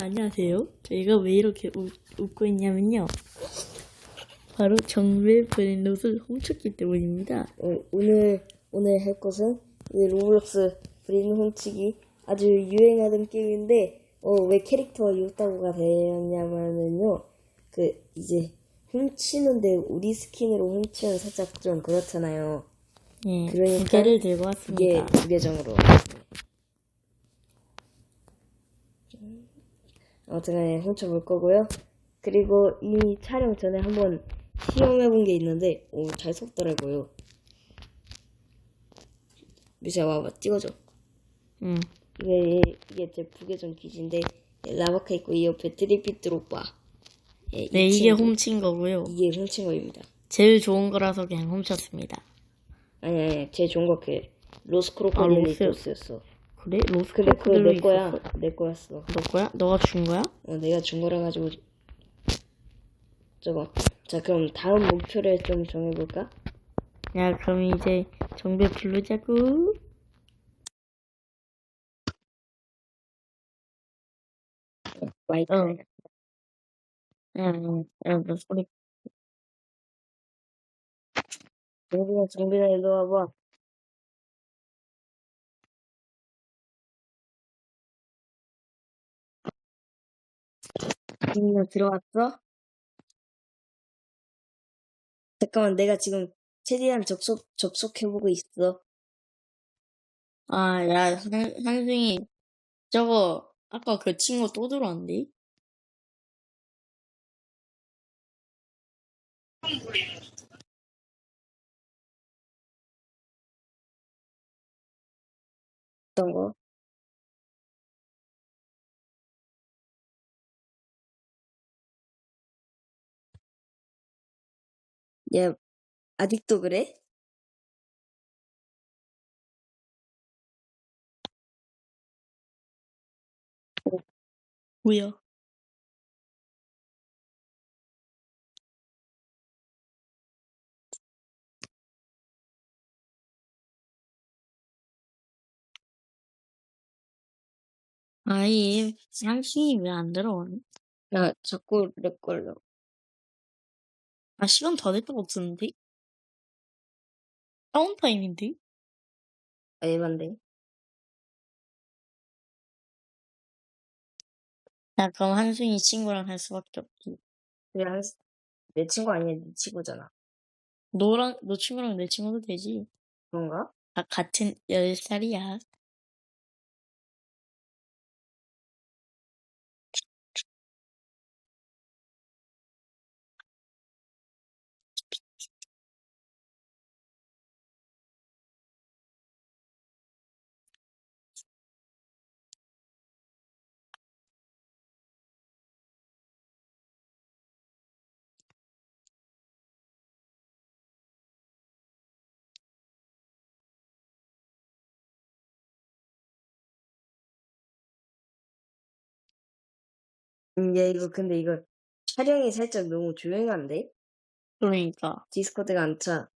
안녕하세요. 저희가 왜 이렇게 웃, 웃고 있냐면요. 바로 정배 브랜롯을 훔쳤기 때문입니다. 어, 오늘 오늘 할 것은 이 로블록스 브린 훔치기 아주 유행하던 게임인데 어, 왜 캐릭터가 요따구가 되었냐면은요 그 이제 훔치는데 우리 스킨으로 훔치면 살짝 좀 그렇잖아요 예, 그러니까 두 개를 들고 왔습니다. 무계정으로 아무튼 간에 훔쳐볼 거고요 그리고 이미 촬영 전에 한번 시험해본 게 있는데 오, 잘 속더라고요 미샤 와봐 찍어줘 응. 이게 이게 제 부계정 기지인데 라바카 있고 이 옆에 트리피 드롭바 예, 이 네, 이게 친구. 훔친 거고요. 이게 훔친 거입니다 제일 좋은 거라서 그냥 훔쳤습니다. 아니 아니 제일 좋은 거그 아, 로스크로코딜리토스였어 그래? 로스 그래 그거 내 크로코딜도 거야 있었어? 내 거였어 너 거야? 너가 준 거야? 어, 내가 준 거라 가지고 저거 자 그럼 다음 목표를 좀 정해볼까? 야, 그럼 이제 정배 부르자고. 마이크 응. 응, 응, 너 소리. 정빈아 정빈아 일로 와봐 정빈아 들어왔어? 잠깐만 내가 지금 최대한 접속 접속해보고 있어 아, 야, 상, 상승이, 저거, 아까 그 친구 또 들어왔는데? 어떤 거? 야 아직도 그래? 뭐야? 아이, 상승이 왜 안 들어오니? 야 자꾸 내 걸로 아, 시간 다 됐던 것 같은데? 다운타임인데? 아 에반데 야, 그럼 한승이 친구랑 할 수밖에 없지. 그래 한- 내 친구 아니야 네 친구잖아 너랑, 너 친구랑 내 친구도 되지. 그런가? 아, 같은 10살이야. 음, 야 이거 근데 이거 촬영이 살짝 너무 조용한데? 그러니까. 디스코드가 안 차.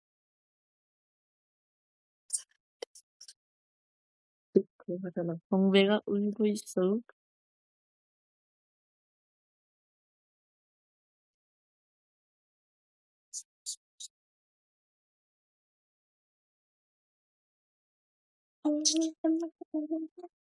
하잖아. 정배가 울고 있어.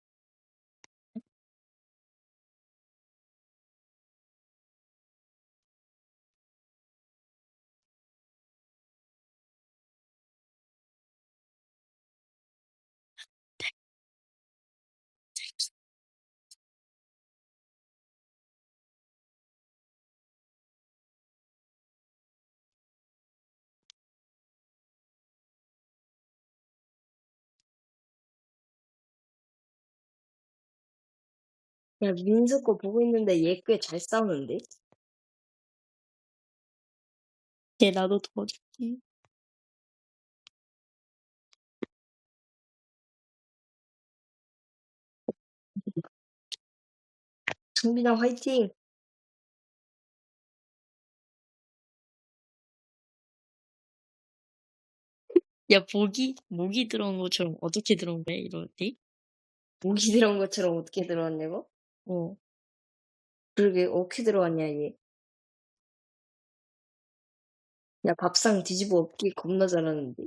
야 민수 거 보고 있는데 얘 꽤 잘 싸우는데? 걔 나도 도와줄게. 정빈아 화이팅! 야, 목이, 목이 들어온 것처럼 어떻게 들어온 거야, 때? 목이 들어온 것처럼 어떻게 들어왔냐고? 어. 그러게 어떻게 들어왔냐 얘. 야 밥상 뒤집어 엎기 겁나 잘하는데.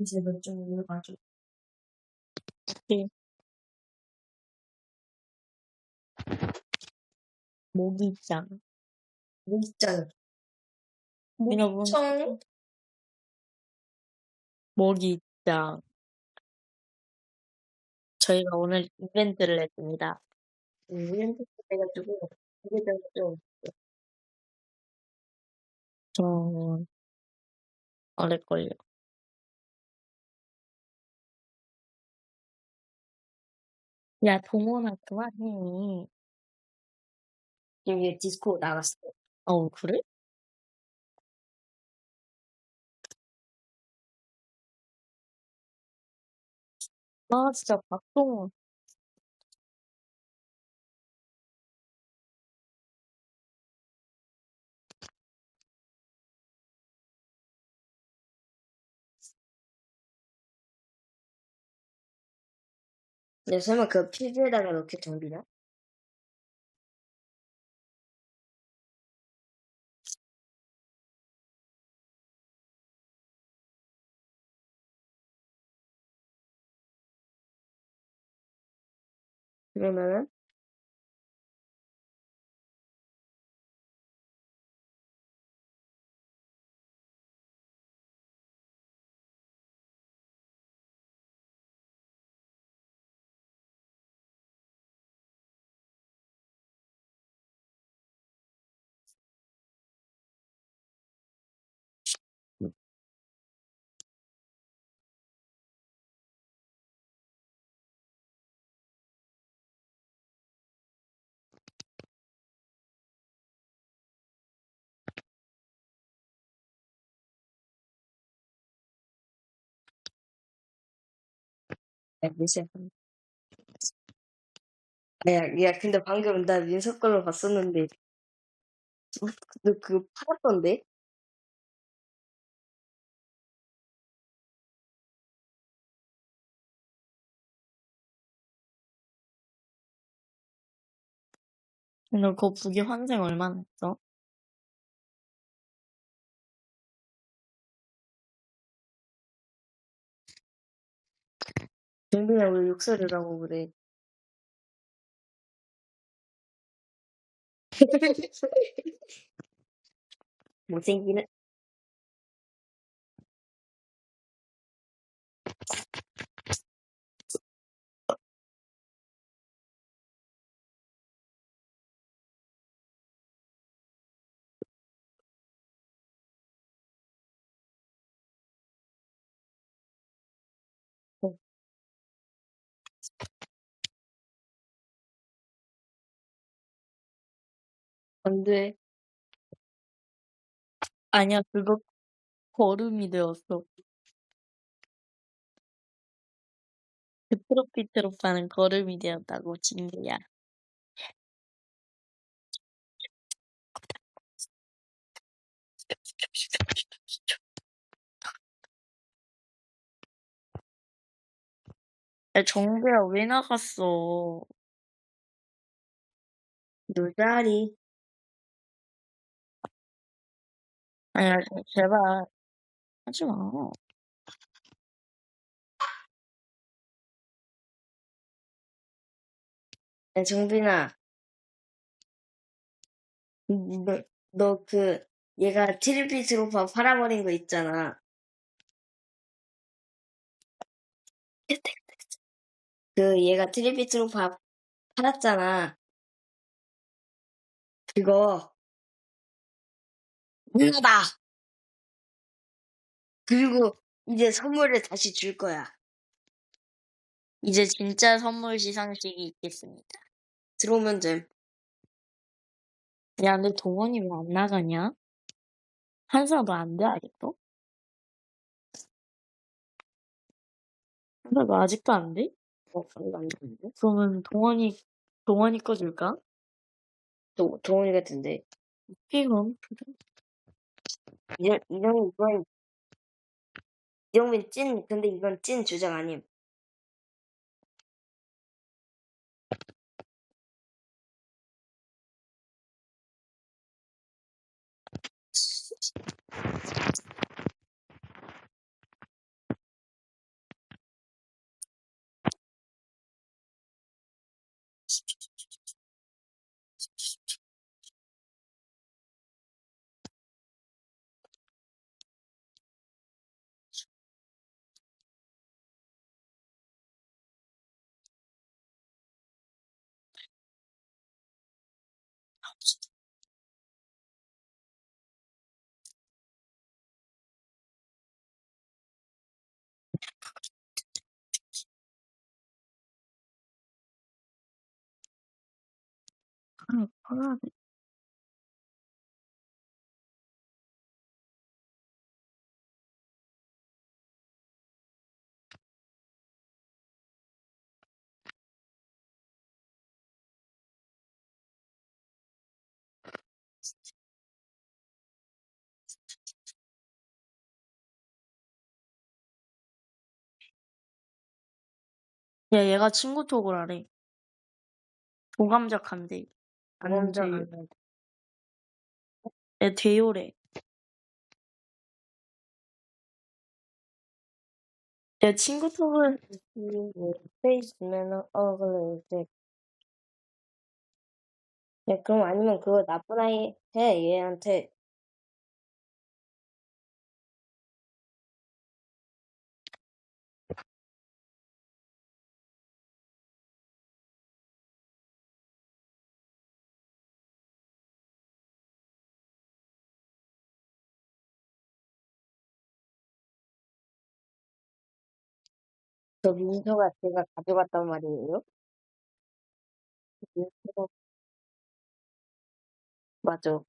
이제 몇점 올라가지고. 모기장. 모기장. 여러분, 청. 모기장. 저희가 오늘 이벤트를 했습니다. 이벤트 해가지고 이게 좀 좀 어릴걸요. 야, 동원아, 그만해. 여기 디스코 나갔어. 어, 그래? 아, 진짜 박동원. 야 설마 그 필드에다가 로켓 정비냐? 그러면은 야 민수야. 야, 야 근데 방금 나 민석 걸로 봤었는데 너 그거 팔았던데? 너 그거 부기 환생 얼마나 했어? 왜 욕설을 하고 그래? 못생기는 안 돼. 아니야, 그거 걸음이 되었어. 그프로피트 오빠는 걸음이 되었다고, 친구야. 야, 정배야, 왜 나갔어? 놀자리. 아니야, 제발. 하지 마. 야, 정빈아. 너, 너 그, 얘가 트리피트로 밥 팔아버린 거 있잖아. 그, 얘가 트리피트로 밥 팔았잖아. 그거, 누나다! 그리고 이제 선물을 다시 줄 거야. 이제 진짜 선물 시상식이 있겠습니다. 들어오면 됨. 야, 근데 동원이 왜 안 나가냐? 한사 너안 돼, 아직도? 한사 너 아직도 안 돼? 어, 이거 안 되는데? 그러면 동원이, 동원이 거 줄까? 도, 동원이 같은데. 오케이, 그럼. 이정, 이정민, 이건, 이정민 찐, 근데 이건 찐 주장 아님. はいはる 야, 얘가 친구 톡을 하래. 도감작 한대. 돼요. 얘 돼요래. 얘 친구 톡을, 페이스 매너 어글리 야, 그럼 아니면 그거 나쁜 아이 해, 얘한테. 저 민서가 제가 가져갔단 말이에요? 민서가, 맞아.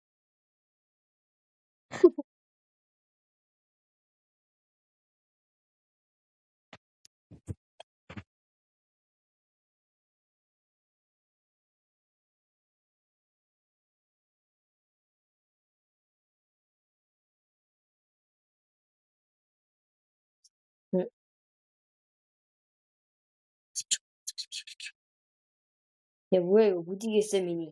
야, 뭐야, 이거 무지개 쌤이니.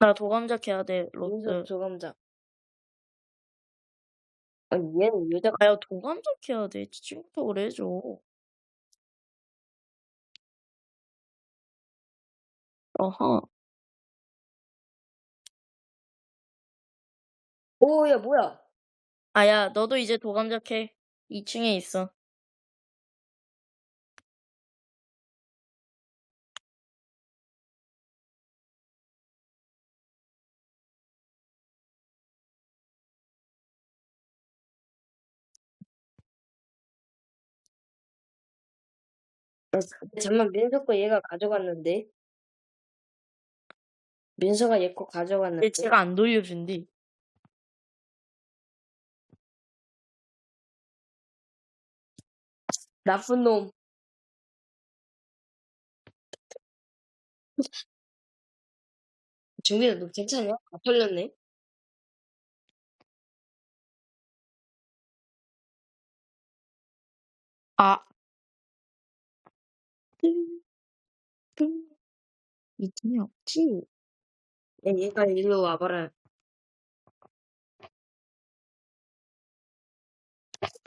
나 도감작 해야 돼, 로스. 조감자. 아니, 얘는 여자, 아, 야, 도감작 해야 돼. 친구 톡을 해줘. 어허. 오, 야, 뭐야. 아, 야, 너도 이제 도감작 해. 2층에 있어. 잠만, 민서 거 얘가 가져갔는데. 민서가 얘 거 가져갔는데. 제가 안 돌려준디. 나쁜 놈. 종민아, 너 괜찮아? 안 털렸네? 아. 이 팀이 없지. 야, 얘가 일로 와봐라.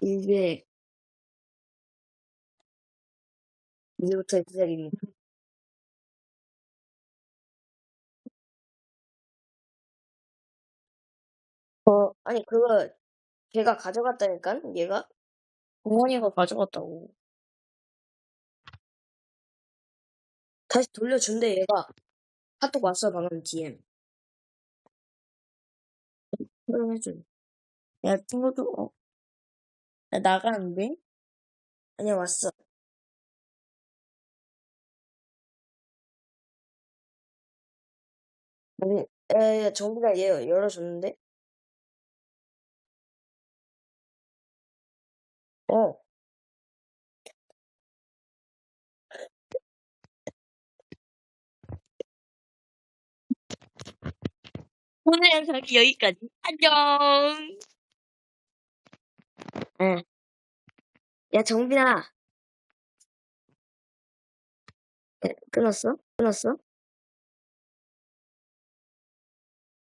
이게, 이제부터 시작입니다. 어, 아니, 그거, 걔가 가져갔다니까? 얘가? 어머니가 가져갔다고. 다시 돌려준대, 얘가. 카톡 왔어, 방금 DM. 그럼 해줘. 야, 친구도, 어. 야, 나가는데? 아니야, 왔어. 아니, 에, 정비가 얘 열어줬는데? 어. 오늘 영상은 여기까지. 안녕! 응. 야, 정빈아. 에, 끊었어? 끊었어?